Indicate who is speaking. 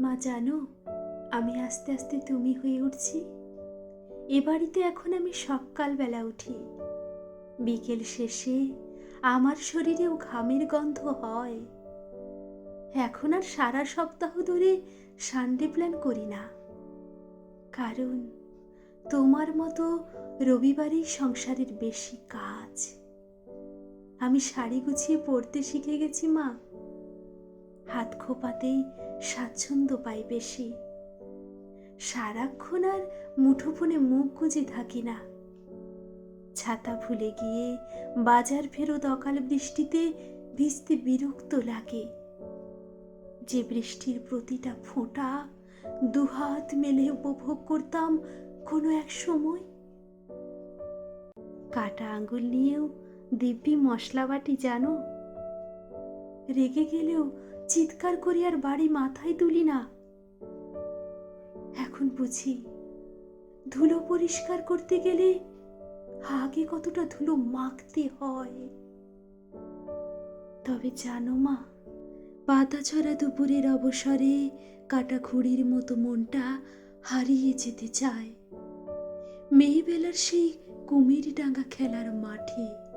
Speaker 1: মা, জানো, আমি আস্তে আস্তে তুমি হয়ে উঠছি। এ বাড়িতে এখন আমি সকালবেলা উঠি। বিকেল শেষে আমার শরীরেও ঘামের গন্ধ হয়। এখন আর সারা সপ্তাহ ধরে সানডে প্ল্যান করি না। কারণ তোমার মতো রবিবারেই সংসারের বেশি কাজ। আমি শাড়ি গুছিয়ে পরতে শিখে গেছি মা। হাত খোপাতেই স্বাচ্ছন্দ্য পাই বেশি। সারাক্ষণ আর মুঠোফোনে মুখ গুজে থাকি না। ছাতা ভুলে গিয়ে বাজার ফেরত অকাল বৃষ্টিতে ভিজতে বিরক্ত লাগে। যে বৃষ্টির প্রতিটা ফোঁটা দুহাত মেলে উপভোগ করতাম কোনো এক সময়। কাটা আঙ্গুল নিয়েও দিব্যি মশলা বাটি জানো? রেগে গেলেও চিৎকার করে আর বাড়ি মাথায় তুলি না। এখন বুঝি, ধুলো পরিষ্কার করতে গেলে আগে কতটা ধুলো মাখতে হয়। তবে জানো মা পাতা ছড়া দুপুরের অবসরে কাটা খুঁড়ির মতো মনটা হারিয়ে যেতে চায়। মেয়েবেলার সেই কুমির ডাঙ্গা খেলার মাঠে।